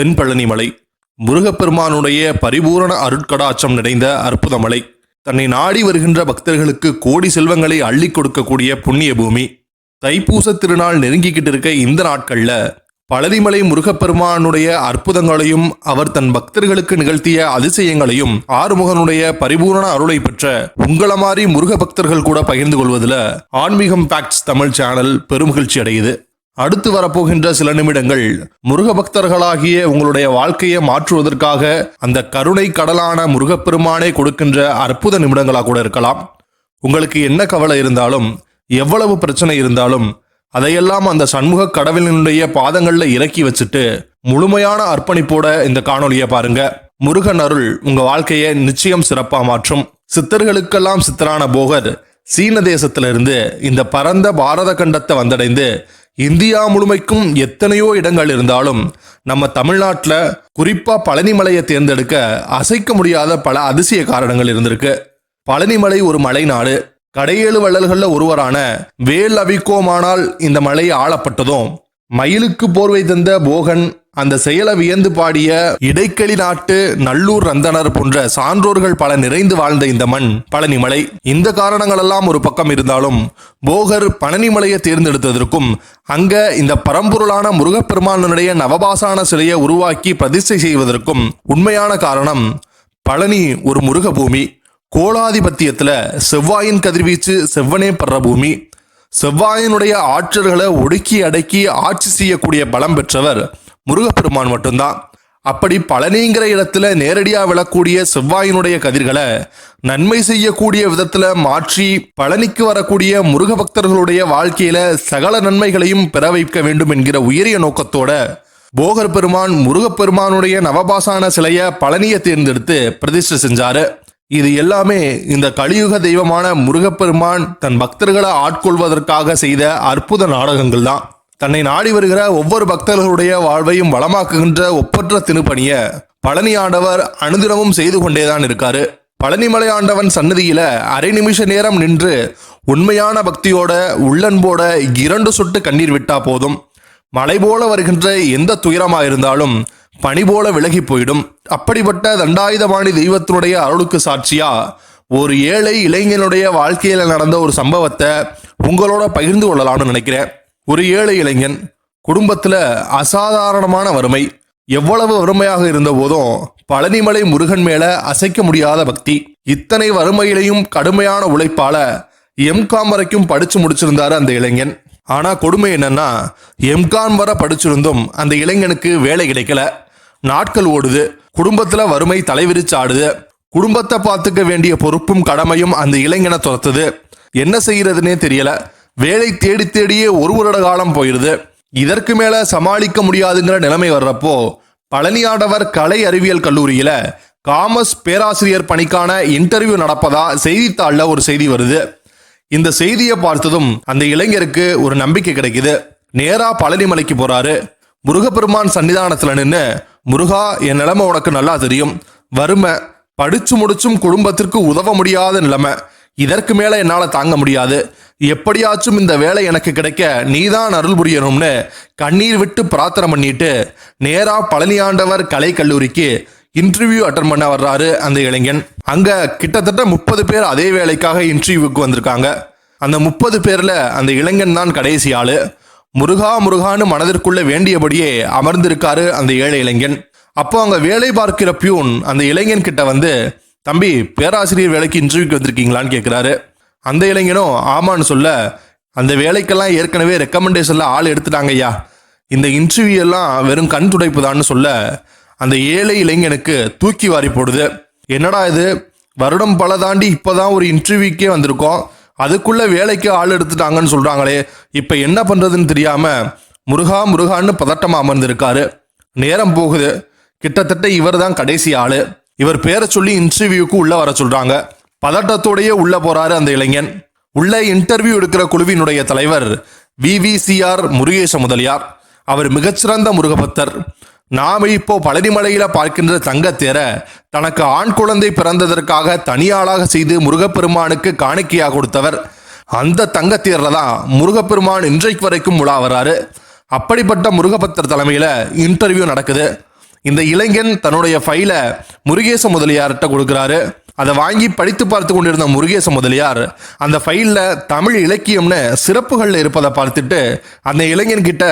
தென்பழனி மலை. முருகப்பெருமானுடைய பரிபூரண அருட்கடாச்சம் நிறைந்த அற்புத மலை. தன்னை நாடி வருகின்ற பக்தர்களுக்கு கோடி செல்வங்களை அள்ளி கொடுக்கக்கூடிய புண்ணிய பூமி. தைப்பூச திருநாள் நெருங்கிக்கிட்டு இருக்க இந்த நாட்கள்ல பழனிமலை முருகப்பெருமானுடைய அற்புதங்களையும் அவர் தன் பக்தர்களுக்கு நிகழ்த்திய அதிசயங்களையும் ஆறுமுகனுடைய பரிபூரண அருளை பெற்ற உங்கள மாதிரி முருக பக்தர்கள் கூட பகிர்ந்து கொள்வதில் ஆன்மீகம் ஃபேக்ட்ஸ் தமிழ் சேனல் பெருமகிழ்ச்சி அடையுது. அடுத்து வரப்போகின்ற சில நிமிடங்கள் முருக பக்தர்களாகிய உங்களுடைய வாழ்க்கையை மாற்றுவதற்காக அந்த கருணை கடலான முருகப்பெருமானே கொடுக்கின்ற அற்புத நிமிடங்களாக கூட இருக்கலாம். உங்களுக்கு என்ன கவலை இருந்தாலும் எவ்வளவு பிரச்சனை இருந்தாலும் அதையெல்லாம் அந்த சண்முக கடவுளினுடைய பாதங்களில் இறக்கி வச்சுட்டு முழுமையான அர்ப்பணிப்போட இந்த காணொலியை பாருங்க. முருகன் அருள் உங்க வாழ்க்கையை நிச்சயம் சிறப்பா மாற்றும். சித்தர்களுக்கெல்லாம் சித்தரான போகர் சீன தேசத்திலிருந்து இந்த பரந்த பாரத கண்டத்தை வந்தடைந்து இந்தியா முழுமைக்கும் எத்தனையோ இடங்கள் இருந்தாலும் நம்ம தமிழ்நாட்டில் குறிப்பாக பழனிமலையை தேர்ந்தெடுக்க அசைக்க முடியாத பல அதிசய காரணங்கள் இருந்திருக்கு. பழனிமலை ஒரு மலைநாடு கடையேழு வள்ளல்களில் ஒருவரான வேல் அவிக்கோமானால் இந்த மலை ஆளப்பட்டதும் மயிலுக்கு போர்வை தந்த போகன் அந்த செயலை வியந்து பாடிய இடைக்களி நாட்டு நல்லூர் ரந்தனர் போன்ற சான்றோர்கள் பல நிறைந்து வாழ்ந்த இந்த மண் பழனிமலை. இந்த காரணங்கள் எல்லாம் ஒரு பக்கம் இருந்தாலும் போகர் பழனிமலையை தேர்ந்தெடுத்ததற்கும் அங்க இந்த பரம்பொருளான முருகப்பெருமானுடைய நவபாசான சிலையை உருவாக்கி பிரதிஷ்டை செய்வதற்கும் உண்மையான காரணம் பழனி ஒரு முருக பூமி கோலாதிபத்தியத்துல செவ்வாயின் கதிர்வீச்சு செவ்வனே படுற பூமி செவ்வாயினுடைய ஆற்றல்களை ஒடுக்கி அடக்கி ஆட்சி செய்யக்கூடிய பலம் பெற்றவர் முருகப்பெருமான் மட்டும்தான். அப்படி பழனிங்கிற இடத்துல நேரடியாக விழக்கூடிய செவ்வாயினுடைய கதிர்களை நன்மை செய்யக்கூடிய விதத்துல மாற்றி பழனிக்கு வரக்கூடிய முருக பக்தர்களுடைய வாழ்க்கையில சகல நன்மைகளையும் பெற வைக்க வேண்டும் என்கிற உயரிய நோக்கத்தோட போகர் பெருமான் முருகப்பெருமானுடைய நவபாசான சிலையை பழனியை தேர்ந்தெடுத்து பிரதிஷ்டை செஞ்சாரு. இது எல்லாமே இந்த கலியுக தெய்வமான முருகப்பெருமான் தன் பக்தர்களை ஆட்கொள்வதற்காக செய்த அற்புத நாடகங்கள் தான் தன்னை நாடி வருகிற ஒவ்வொரு பக்தர்களுடைய வாழ்வையும் வளமாக்குகின்ற ஒப்பற்ற திருப்பணிய பழனி ஆண்டவர் அனுதினமும் செய்து கொண்டேதான் இருக்காரு. பழனிமலை ஆண்டவன் சன்னதியில அரை நிமிஷ நேரம் நின்று உண்மையான பக்தியோட உள்ளன்போட இரண்டு சொட்டு கண்ணீர் விட்டா போதும். மலை போல வருகின்ற எந்த துயரமா இருந்தாலும் பணி போல விலகி போயிடும். அப்படிப்பட்ட தண்டாயுதபாணி தெய்வத்தினுடைய அருளுக்கு சாட்சியா ஒரு ஏழை இளைஞனுடைய வாழ்க்கையில நடந்த ஒரு சம்பவத்தை உங்களோட பகிர்ந்து கொள்ளலாம்னு நினைக்கிறேன். ஒரு ஏழை இளைஞன் குடும்பத்துல அசாதாரணமான வறுமை எவ்வளவு வறுமையாக இருந்த போதும் பழனிமலை முருகன் மேல அசைக்க முடியாத பக்தி. இத்தனை வறுமையிலையும் கடுமையான உழைப்பால எம்காம் வரைக்கும் படிச்சு முடிச்சிருந்தாரு அந்த இளைஞன். ஆனா கொடுமை என்னன்னா எம்காம் வர படிச்சிருந்தும் அந்த இளைஞனுக்கு வேலை கிடைக்கல. நாட்கள் ஓடுது. குடும்பத்துல வறுமை தலைவிரிச்சு ஆடுது குடும்பத்தை பார்த்துக்க வேண்டிய பொறுப்பும் கடமையும் அந்த இளைஞனை துரத்துது. என்ன செய்யறதுனே தெரியல. வேலை தேடி தேடியே ஒரு வருட காலம் போயிருது. இதற்கு மேல சமாளிக்க முடியாதுங்கிற நிலைமை வர்றப்போ பழனியாடவர் கலை அறிவியல் கல்லூரியில காமர்ஸ் பேராசிரியர் பணிக்கான இன்டர்வியூ நடப்பதா செய்தித்தாள்ல ஒரு செய்தி வருது. இந்த செய்தியை பார்த்ததும் அந்த இளைஞருக்கு ஒரு நம்பிக்கை கிடைக்குது. நேரா பழனிமலைக்கு போறாரு. முருகப்பெருமான் சன்னிதானத்துல நின்று முருகா என் நிலைமை உனக்கு நல்லா தெரியும். வறுமை படிச்சு முடிச்சும் குடும்பத்திற்கு உதவ முடியாத நிலைமை. இதற்கு மேல என்னால தாங்க முடியாது. எப்படியாச்சும் இந்த வேலை எனக்கு கிடைக்க நீதான் அருள் புரியணும்னு கண்ணீர் விட்டு பிரார்த்தனை பண்ணிட்டு நேரா பழனியாண்டவர் கலை கல்லூரிக்கு இன்டர்வியூ அட்டன் பண்ண வர்றாரு அந்த இளைஞன். அங்க கிட்டத்தட்ட முப்பது பேர் அதே வேலைக்காக இன்டர்வியூவுக்கு வந்திருக்காங்க. அந்த முப்பது பேர்ல அந்த இளைஞன் தான் கடைசி ஆளு. முருகா முருகான்னு மனதிற்குள்ள வேண்டியபடியே அமர்ந்திருக்காரு அந்த ஏழை இளைஞன். அப்போ அங்க வேலை பார்க்கிற பியூன் அந்த இளைஞன் கிட்ட வந்து தம்பி பேராசிரியர் வேலைக்கு இன்டர்வியூக்கு வந்திருக்கீங்களான்னு கேட்குறாரு அந்த இளைஞனும் ஆமான்னு சொல்ல அந்த வேலைக்கெல்லாம் ஏற்கனவே ரெக்கமெண்டேஷன்ல ஆள் எடுத்துட்டாங்க ஐயா. இந்த இன்டர்வியூ எல்லாம் வெறும் கண் துடைப்பு சொல்ல அந்த ஏழை இளைஞனுக்கு தூக்கி வாரி போடுது. என்னடா இது? வருடம் பல தாண்டி இப்போதான் ஒரு இன்டர்வியூக்கே வந்திருக்கோம். அதுக்குள்ள வேலைக்கு ஆள் எடுத்துட்டாங்கன்னு சொல்றாங்களே இப்போ என்ன பண்றதுன்னு தெரியாம முருகா முருகான்னு பதட்டமா அமர்ந்திருக்காரு. நேரம் போகுது. கிட்டத்தட்ட இவர் தான் கடைசி ஆளு. இவர் பேரை சொல்லி இன்டர்வியூக்கு உள்ள வர சொல்றாங்க. பதட்டத்தோடயே உள்ள போறாரு அந்த இளைஞன். உள்ள இன்டர்வியூ எடுக்கிற குழுவினுடைய தலைவர் விவிசிஆர் முருகேச முதலியார். அவர் மிகச்சிறந்த முருகபக்தர். நாம இப்போ பழனிமலையில பார்க்கின்ற தங்கத்தேர தனக்கு ஆண் குழந்தை பிறந்ததற்காக தனியாளாக செய்து முருகப்பெருமானுக்கு காணிக்கையாக கொடுத்தவர். அந்த தங்கத்தேர்ல தான் முருகப்பெருமான் இன்றைக்கு வரைக்கும் உலா வராரு. அப்படிப்பட்ட முருகபத்தர் தலைமையில இன்டர்வியூ நடக்குது. இந்த இளைஞன் தன்னுடைய ஃபைலை முருகேச முதலியார்கிட்ட கொடுக்குறாரு. அதை வாங்கி படித்து பார்த்து கொண்டிருந்த முருகேச முதலியார் அந்த ஃபைலில் தமிழ் இலக்கியம்னு சிறப்புகளில் இருப்பதை பார்த்துட்டு அந்த இளைஞன்கிட்ட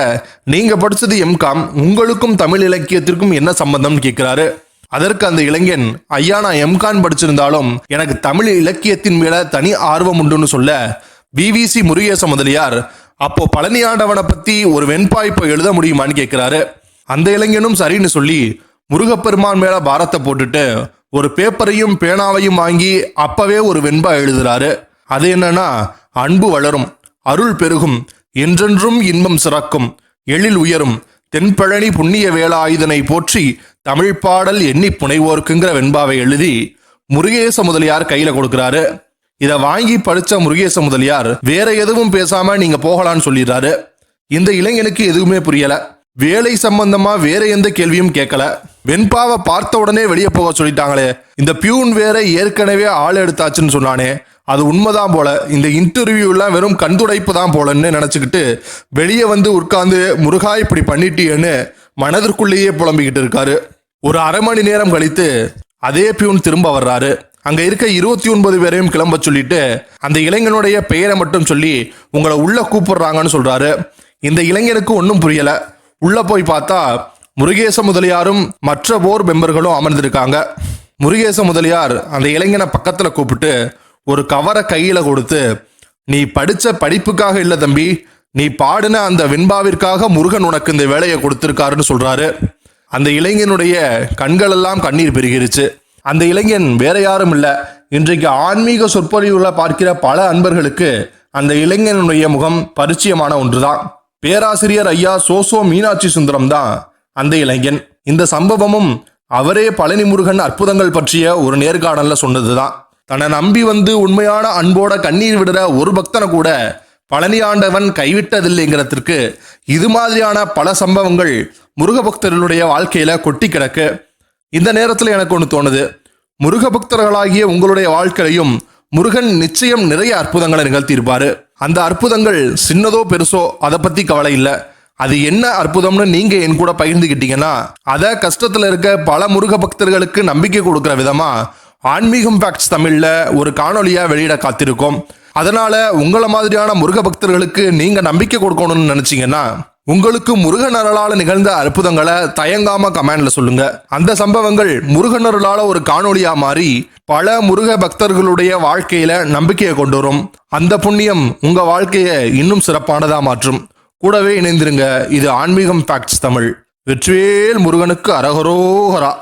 நீங்கள் படித்தது எம்காம் உங்களுக்கும் தமிழ் இலக்கியத்திற்கும் என்ன சம்பந்தம்னு கேட்குறாரு. அதற்கு அந்த இளைஞன் ஐயா நான் எம்கான் படிச்சிருந்தாலும் எனக்கு தமிழ் இலக்கியத்தின் மேல தனி ஆர்வம் உண்டுன்னு சொல்ல பிவிசி முருகேச முதலியார் அப்போ பழனியாண்டவனை பத்தி ஒரு வெண்பாய்ப்பை எழுத முடியுமான்னு கேட்கிறாரு. அந்த இளைஞனும் சரின்னு சொல்லி முருகப்பெருமான் மேல பாரத்தை போட்டுட்டு ஒரு பேப்பரையும் பேனாவையும் வாங்கி அப்பவே ஒரு வெண்பா எழுதுறாரு. அது என்னன்னா அன்பு வளரும் அருள் பெருகும் என்றென்றும் இன்பம் சிறக்கும் எழில் உயரும் தென்பழனி புண்ணிய வேலாயுதனை போற்றி தமிழ் பாடல் எண்ணி புனைவோர்க்குங்கிற வெண்பாவை எழுதி முருகேச முதலியார் கையில கொடுக்கிறாரு. இதை வாங்கி படிச்ச முருகேச முதலியார் வேற எதுவும் பேசாம நீங்க போகலான்னு சொல்லிடுறாரு. இந்த இளைஞனுக்கு எதுவுமே புரியல. வேலை சம்பந்தமா வேற எந்த கேள்வியும் கேட்கல. வெண்பாவை பார்த்த உடனே வெளியே போக சொல்லிட்டாங்களே. இந்த பியூன் வேற ஏற்கனவே ஆள் எடுத்தாச்சுன்னு சொன்னானே. அது உண்மைதான் போல. இந்த இன்டர்வியூலாம் வெறும் கண்துடைப்பு தான் போலன்னு நினைச்சுக்கிட்டு வெளியே வந்து உட்கார்ந்து முருகா இப்படி பண்ணிட்டியேன்னு மனதிற்குள்ளேயே புலம்பிக்கிட்டு இருக்காரு. ஒரு அரை மணி நேரம் கழித்து அதே பியூன் திரும்ப வர்றாரு. அங்க இருக்க இருபத்தி ஒன்பது பேரையும் கிளம்ப சொல்லிட்டு அந்த இளைஞனுடைய பெயரை மட்டும் சொல்லி உங்களை உள்ள கூப்பிடுறாங்கன்னு சொல்றாரு. இந்த இளைஞனுக்கு ஒன்றும் புரியல. உள்ள போய் பார்த்தா முருகேச முதலியாரும் மற்ற போர் மெம்பர்களும் அமர்ந்திருக்காங்க. முருகேச முதலியார் அந்த இளைஞனை பக்கத்துல கூப்பிட்டு ஒரு கவரை கையில கொடுத்து நீ படிச்ச படிப்புக்காக இல்ல தம்பி நீ பாடின அந்த வெண்பாவிற்காக முருகன் உனக்கு இந்த வேலையை கொடுத்திருக்காருன்னு சொல்றாரு. அந்த இளைஞனுடைய கண்கள் எல்லாம் கண்ணீர் பெருகிருச்சு. அந்த இளைஞன் வேற யாரும் இல்ல. இன்றைக்கு ஆன்மீக சொற்பொழிவுல பார்க்கிற பல அன்பர்களுக்கு அந்த இளைஞனுடைய முகம் பரிச்சயமான ஒன்றுதான். பேராசிரியர் ஐயா சோசோ மீனாட்சி சுந்தரம் தான் அந்த இளைஞன். இந்த சம்பவமும் அவரே பழனி முருகன் அற்புதங்கள் பற்றிய ஒரு நேர்காணல்ல சொன்னதுதான். தன்னை நம்பி வந்து உண்மையான அன்போட கண்ணீர் விடுற ஒரு பக்தனை கூட பழனி ஆண்டவன் கைவிட்டதில்லைங்கிறதுக்கு இது மாதிரியான பல சம்பவங்கள் முருக பக்தர்களுடைய வாழ்க்கையில கொட்டி கிடக்கு. இந்த நேரத்தில் எனக்கு ஒன்று தோணுது. முருக பக்தர்களாகிய உங்களுடைய வாழ்க்கையிலையும் முருகன் நிச்சயம் நிறைய அற்புதங்களை நிகழ்த்தியிருப்பாரு. அந்த அற்புதங்கள் சின்னதோ பெருசோ அதை பத்தி கவலை இல்லை. அது என்ன அற்புதம்னு நீங்க என் கூட பகிர்ந்துக்கிட்டீங்கன்னா அதை கஷ்டத்துல இருக்க பல முருக பக்தர்களுக்கு நம்பிக்கை கொடுக்கிற விதமா ஆன்மீகம் ஃபேக்ட்ஸ் தமிழ்ல ஒரு காணொலியா வெளியிட காத்திருக்கோம். அதனால உங்களை மாதிரியான முருக பக்தர்களுக்கு நீங்க நம்பிக்கை கொடுக்கணும்னு நினைச்சீங்கன்னா உங்களுக்கு முருகன் அருளால நிகழ்ந்த அற்புதங்களை தயங்காம கமெண்ட்ல சொல்லுங்க. அந்த சம்பவங்கள் முருகன் அருளால ஒரு காணொளியா மாறி பல முருக பக்தர்களுடைய வாழ்க்கையில நம்பிக்கையை கொண்டு வரும். அந்த புண்ணியம் உங்க வாழ்க்கையை இன்னும் சிறப்பானதா மாற்றும். கூடவே இணைந்திருங்க. இது ஆன்மீகம் ஃபேக்ட்ஸ் தமிழ். வெற்றிவேல் முருகனுக்கு அரகரோகரா.